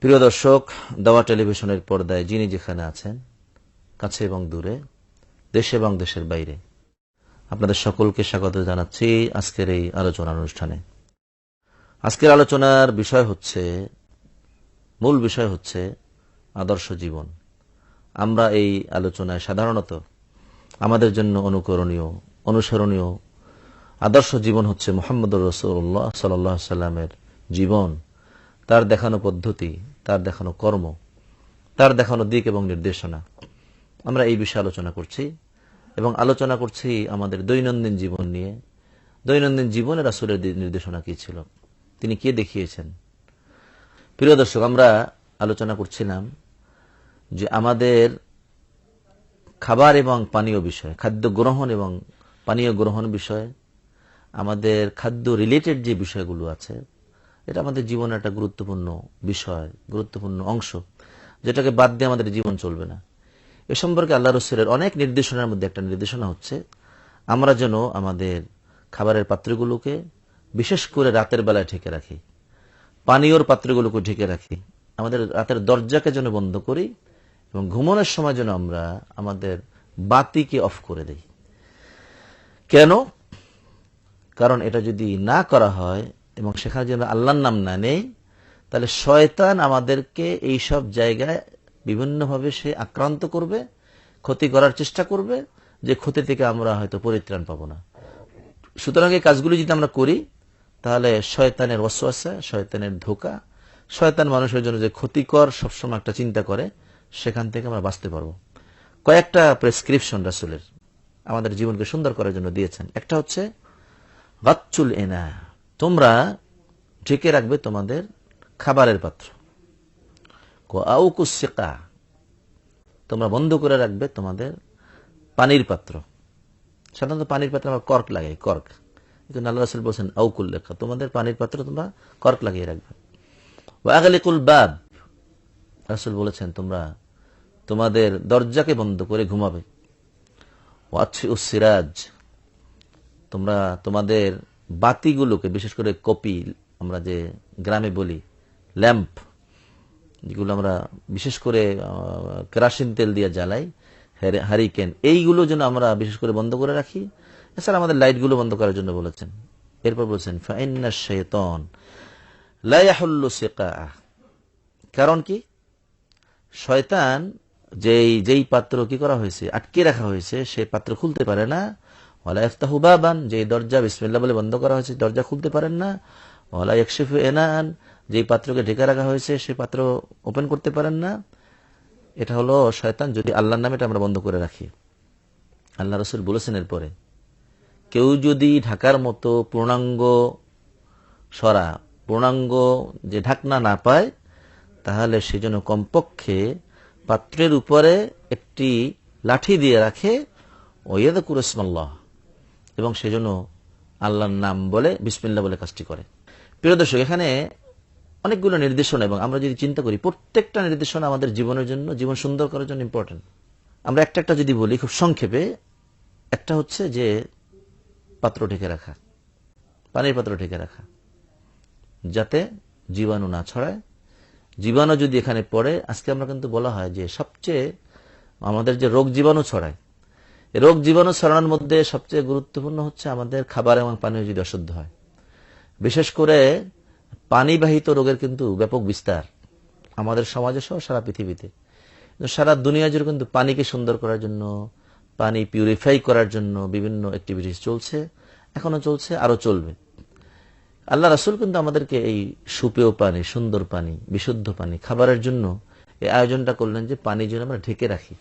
প্রিয় দর্শক, দাওয়া টেলিভিশনের পর্দায় যিনি যেখানে আছেন, কাছে এবং দূরে, দেশে এবং দেশের বাইরে, আপনাদের সকলকে স্বাগত জানাচ্ছি আজকের এই আলোচনা অনুষ্ঠানে। আজকের আলোচনার বিষয় হচ্ছে, মূল বিষয় হচ্ছে আদর্শ জীবন। আমরা এই আলোচনায় সাধারণত আমাদের জন্য অনুকরণীয়, অনুসরণীয় আদর্শ জীবন হচ্ছে মোহাম্মদ রসুল্লাহ সাল্লাহ সাল্লামের জীবন। তার দেখানো পদ্ধতি তার দেখানো কর্ম, তার দেখানো দিক এবং নির্দেশনা। আমরা এই বিষয়ে আলোচনা করছি এবং আলোচনা করছি আমাদের দৈনন্দিন জীবন নিয়ে। দৈনন্দিন জীবনে রাসুলের নির্দেশনা কি ছিল? তিনি কে দেখিয়েছেন? প্রিয় দর্শক, আমরা আলোচনা করছিলাম যে আমাদের খাবার এবং পানীয় বিষয়, খাদ্য গ্রহণ এবং পানীয় গ্রহণ বিষয়ে, আমাদের খাদ্য রিলেটেড যে বিষয়গুলো আছে এটা আমাদের জীবনের একটা গুরুত্বপূর্ণ বিষয়, গুরুত্বপূর্ণ অংশ, যেটাকে বাদ দিয়ে আমাদের জীবন চলবে না। এ সম্পর্কে আল্লাহ রসুলের অনেক নির্দেশনার মধ্যে একটা নির্দেশনা হচ্ছে, আমরা যেন আমাদের খাবারের পাত্রগুলোকে বিশেষ করে রাতের বেলায় ঢেকে রাখি, পানীয়র পাত্রগুলোকে ঢেকে রাখি, আমাদের রাতের দরজাকে যেন বন্ধ করি এবং ঘুমানোর সময় যেন আমরা আমাদের বাতিকে অফ করে দেই। কেন? কারণ এটা যদি না করা হয় এবং সেখানে যদি আমরা আল্লাহর নাম না নেই, তাহলে শয়তান আমাদেরকে এই সব জায়গায় বিভিন্নভাবে সে আক্রান্ত করবে, ক্ষতি করার চেষ্টা করবে, যে ক্ষতি থেকে আমরা হয়তো পরিত্রাণ পাবো না। সুতরাং এই কাজগুলি যদি আমরা করি, তাহলে শয়তানের ওয়াসওয়াসা, শয়তানের ধোকা, শয়তান মানুষের জন্য যে ক্ষতিকর সবসময় একটা চিন্তা করে, সেখান থেকে আমরা বাঁচতে পারব। কয়েকটা প্রেসক্রিপশন রাসুলের আমাদের জীবনকে সুন্দর করার জন্য দিয়েছেন। একটা হচ্ছে গাচ্চুল এনা। তোমরা ঢেকে রাখবে তোমাদের খাবারের পাত্র। আউকুসিকা তোমরা বন্ধ করে রাখবে তোমাদের পানির পাত্র। সাধারণত পানির পাত্র আমরা কর্ক লাগাই কর্ক। কিন্তু আল্লাহ রাসুল বলছেন আউকুল লেখা, তোমাদের পানির পাত্র তোমরা কর্ক লাগিয়ে রাখবে। ওয়াগালিকুল বাব, রাসুল বলেছেন, তোমরা তোমাদের দরজাকে বন্ধ করে ঘুমাবে। ওয়াচ্ছি সিরাজ, তোমরা তোমাদের বাতিগুলোকে, বিশেষ করে কপি, আমরা যে গ্রামে বলি, ল্যাম্প, যেগুলো আমরা বিশেষ করে কেরাসিন তেল দিয়ে জ্বালাই হারিকেন, এইগুলো যেন আমরা বিশেষ করে বন্ধ করে রাখি। এছাড়া আমাদের লাইটগুলো বন্ধ করার জন্য বলেছেন। এরপর বলছেন, ফাইন্না সিকা কারণ কি? শয়তান যেই যেই পাত্র কি করা হয়েছে, আটকে রাখা হয়েছে সেই পাত্র খুলতে পারে না। ওয়ালা ইফতাহু বাবান, যেই দরজা বিসমিল্লাহ বলে বন্ধ করা হয়েছে, দরজা খুলতে পারেন না। ওয়ালা ইকশিফু এনান, যেই পাত্রকে ঢেকে রাখা হয়েছে সেই পাত্র ওপেন করতে পারেন না। এটা হলো শয়তান, যদি আল্লাহর নামে এটা আমরা বন্ধ করে রাখি। আল্লাহ রসুল বলেছেন এরপরে, কেউ যদি ঢাকার মতো পূর্ণাঙ্গ সরা, পূর্ণাঙ্গ যে ঢাকনা না পায়, তাহলে সেজন্য কমপক্ষে পাত্রের উপরে একটি লাঠি দিয়ে রাখে ওয়েদ কুরসমাল্লাহ এবং সেজন্য আল্লাহর নাম বলে বিসমিল্লা বলে কাজটি করে। প্রিয় দর্শক, এখানে অনেকগুলো নির্দেশনা এবং আমরা যদি চিন্তা করি, প্রত্যেকটা নির্দেশনা আমাদের জীবনের জন্য, জীবন সুন্দর করার জন্য ইম্পর্টেন্ট আমরা একটা একটা যদি বলি, খুব সংক্ষেপে, একটা হচ্ছে যে পাত্র ঢেকে রাখা, পানির পাত্র ঢেকে রাখা, যাতে জীবাণু না ছড়ায়। জীবাণু যদি এখানে পড়ে, আজকে আমরা কিন্তু বলা হয় যে সবচেয়ে আমাদের যে রোগ জীবাণু ছড়ায় রোগ জীবাণু ছড়ানোর মধ্যে সবচেয়ে গুরুত্বপূর্ণ হচ্ছে আমাদের খাবার এবং পানীয় যদি অশুদ্ধ হয়। বিশেষ করে পানিবাহিত রোগের কিন্তু ব্যাপক বিস্তার আমাদের সমাজে সহ সারা পৃথিবীতে। সারা দুনিয়া জুড়ে কিন্তু পানিকে সুন্দর করার জন্য, পানি পিউরিফাই করার জন্য বিভিন্ন অ্যাক্টিভিটিস চলছে, এখনও চলছে আরও চলবে। আল্লাহ রাসুল কিন্তু আমাদেরকে এই সুপেয় পানি, সুন্দর পানি, বিশুদ্ধ পানি খাবারের জন্য এই আয়োজনটা করলেন যে পানি যেন আমরা ঢেকে রাখি।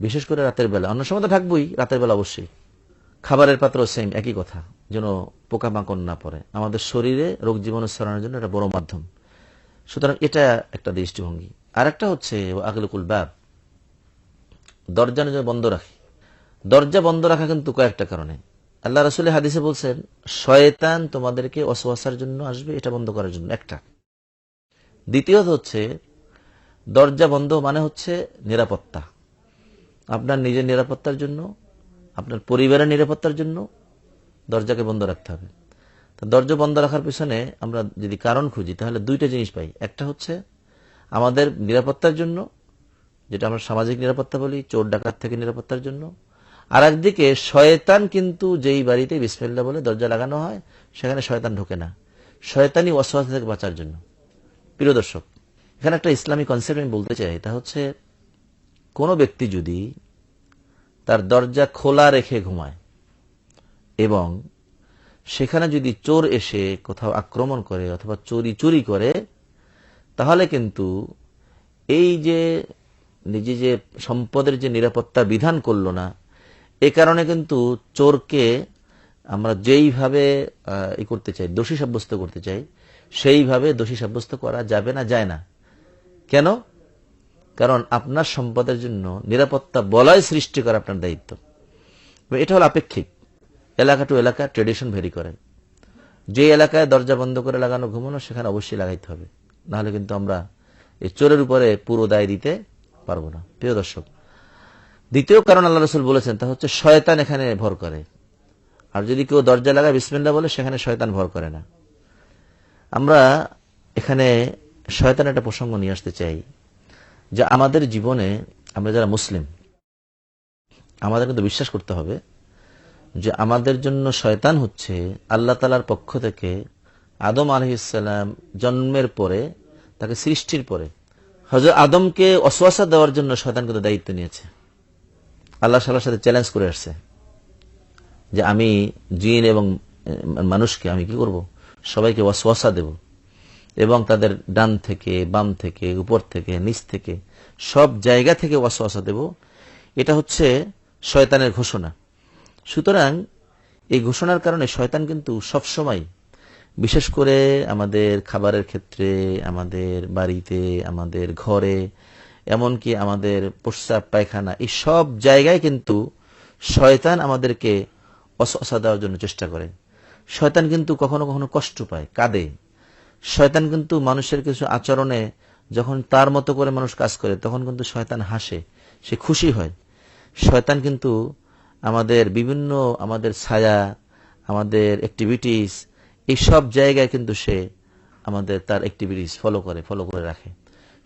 বিশেষ করে রাতের বেলা। অন্য সময় তো থাকবোই, রাতের বেলা অবশ্যই। খাবারের পাত্র সেম একই কথা, যেন পোকামাকড় না পড়ে। আমাদের শরীরে রোগ জীবাণু ছড়ানোর জন্য এটা বড় মাধ্যম। সুতরাং এটা একটা দৃষ্টিভঙ্গি। আর একটা হচ্ছে আগলকুল ব্যাব দরজা বন্ধ রাখি। দরজা বন্ধ রাখা কিন্তু কয়েকটা কারণে। আল্লাহ রসুলের হাদিসে বলছেন, শয়তান তোমাদেরকে অসওয়াসার জন্য আসবে, এটা বন্ধ করার জন্য। একটা। দ্বিতীয়ত হচ্ছে, দরজা বন্ধ মানে হচ্ছে নিরাপত্তা। আপনার নিজের নিরাপত্তার জন্য, আপনার পরিবারের নিরাপত্তার জন্য দরজাকে বন্ধ রাখতে হবে। দরজা বন্ধ রাখার পিছনে আমরা যদি কারণ খুঁজি, তাহলে দুইটা জিনিস পাই। একটা হচ্ছে আমাদের নিরাপত্তার জন্য, যেটা আমরা সামাজিক নিরাপত্তা বলি, চোর ডাকাত থেকে নিরাপত্তার জন্য। আর একদিকে শয়তান কিন্তু যেই বাড়িতে বিসমিল্লা বলে দরজা লাগানো হয়, সেখানে শয়তান ঢোকে না। শয়তানি অসহায় থেকে বাঁচার জন্য। প্রিয় দর্শক, এখানে একটা ইসলামী কনসেপ্ট আমি বলতে চাই। তা হচ্ছে কোনো ব্যক্তি যদি তার দরজা খোলা রেখে ঘুমায় এবং সেখানে যদি চোর এসে কোথাও আক্রমণ করে অথবা চুরি চুরি করে, তাহলে কিন্তু এই যে নিজে যে সম্পদের যে নিরাপত্তা বিধান করল না, এ কারণে কিন্তু চোরকে আমরা যেইভাবে ই করতে চাই, দোষী সাব্যস্ত করতে চাই, সেইভাবে দোষী সাব্যস্ত করা যাবে না, যায় না। কেন? কারণ আপনার সম্পদের জন্য নিরাপত্তা বলয় সৃষ্টি করা আপনার দায়িত্ব। এটা হল আপেক্ষিক। এলাকা টু এলাকা ট্রেডিশন ভেরি করে। যে এলাকায় দরজা বন্ধ করে লাগানো ঘুমানো, সেখানে অবশ্যই লাগাইতে হবে। নাহলে কিন্তু আমরা এই চোরের উপরে পুরো দায় দিতে পারব না। প্রিয় দর্শক, দ্বিতীয় কারণ আল্লাহ রসুল বলেছেন, তা হচ্ছে শয়তান এখানে ভর করে। আর যদি কেউ দরজা লাগায় বিসমিল্লা বলে, সেখানে শয়তান ভর করে না। আমরা এখানে শয়তান একটা প্রসঙ্গ নিয়ে আসতে চাই। যে আমাদের জীবনে, আমরা যারা মুসলিম, আমাদের কিন্তু বিশ্বাস করতে হবে যে আমাদের জন্য শয়তান হচ্ছে আল্লাহ তালার পক্ষ থেকে আদম আলহিসাল্লাম জন্মের পরে, তাকে সৃষ্টির পরে। হজরত আদমকে অশ্বাসা দেওয়ার জন্য শয়তান কিন্তু দায়িত্ব নিয়েছে। আল্লাহ সাল্লার সাথে চ্যালেঞ্জ করে আসছে যে আমি জিন এবং মানুষকে আমি কি করব? সবাইকে ওয়াসওয়াসা দেব। এবং তাদের ডান থেকে, বাম থেকে, উপর থেকে, নিচ থেকে, সব জায়গা থেকে ওয়াসওয়াসা দেব। এটা হচ্ছে শয়তানের ঘোষণা। সুতরাং এই ঘোষণার কারণে শয়তান কিন্তু সব সময় বিশেষ করে আমাদের খাবারের ক্ষেত্রে, আমাদের বাড়িতে, আমাদের ঘরে, এমনকি আমাদের প্রস্রাব পায়খানা, এই সব জায়গায় কিন্তু শয়তান আমাদেরকে অসা দেওয়ার জন্য চেষ্টা করে। শয়তান কিন্তু কখনো কখনো কষ্ট পায়, কাঁদে। শয়তান কিন্তু মানুষের কিছু আচরণে যখন তার মতো করে মানুষ কাজ করে, তখন কিন্তু শয়তান হাসে, সে খুশি হয়। শয়তান কিন্তু আমাদের বিভিন্ন, আমাদের ছায়া, আমাদের অ্যাক্টিভিটিস এই সব জায়গায় কিন্তু সে আমাদের তার অ্যাক্টিভিটিস ফলো করে ফলো করে রাখে।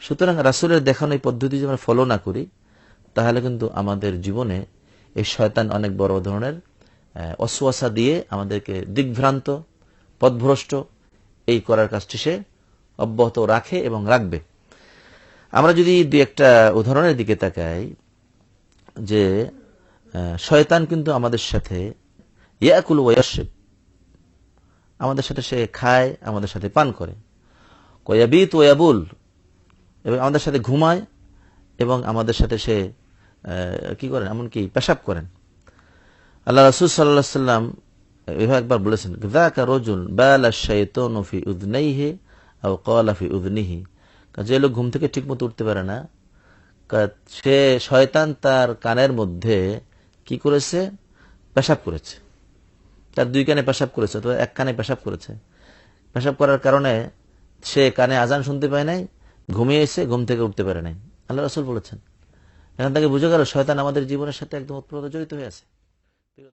সুতরাং রাসুলের দেখানো এই পদ্ধতি যদি আমরা ফলো না করি, তাহলে কিন্তু আমাদের জীবনে এই শয়তান অনেক বড় ধরনের অশ্বাসা দিয়ে আমাদেরকে দিগ্ভ্রান্ত পথভ্রষ্ট এই করার কাজটি সে অব্যাহত রাখে এবং রাখবে। আমরা যদি দুই একটা উদাহরণের দিকে তাকাই, যে শয়তান কিন্তু আমাদের সাথে ইয়াকুল ওয়াসিব আমাদের সাথে সে খায়, আমাদের সাথে পান করে। কয়াবিত ওয়াবুল এবং আমাদের সাথে ঘুমায় এবং আমাদের সাথে সে কি করেন? এমনকি পেশাব করেন। আল্লাহ রসুল সাল্লাহ সাল্লাম এভাবে একবার বলেছেন যাকা রজুল বালা শাইতানু ফি উযনাইহি আও ক্বালা ফি উযনিহি যে লোক ঘুম থেকে ঠিকমতো উঠতে পারে না। সে শয়তান তার কানের মধ্যে কি করেছে? পেশাব করেছে। তার দুই কানে পেশাব করেছে অথবা এক কানে পেশাব করেছে। পেশাব করার কারণে সে কানে আজান শুনতে পায় নাই, ঘুমিয়ে এসে ঘুম থেকে উঠতে পারে নাই। আল্লাহ রসুল বলেছেন। এখান থেকে বুঝে গেল শয়তান আমাদের জীবনের সাথে একদম ওতপ্রোত জড়িত হয়ে আছে।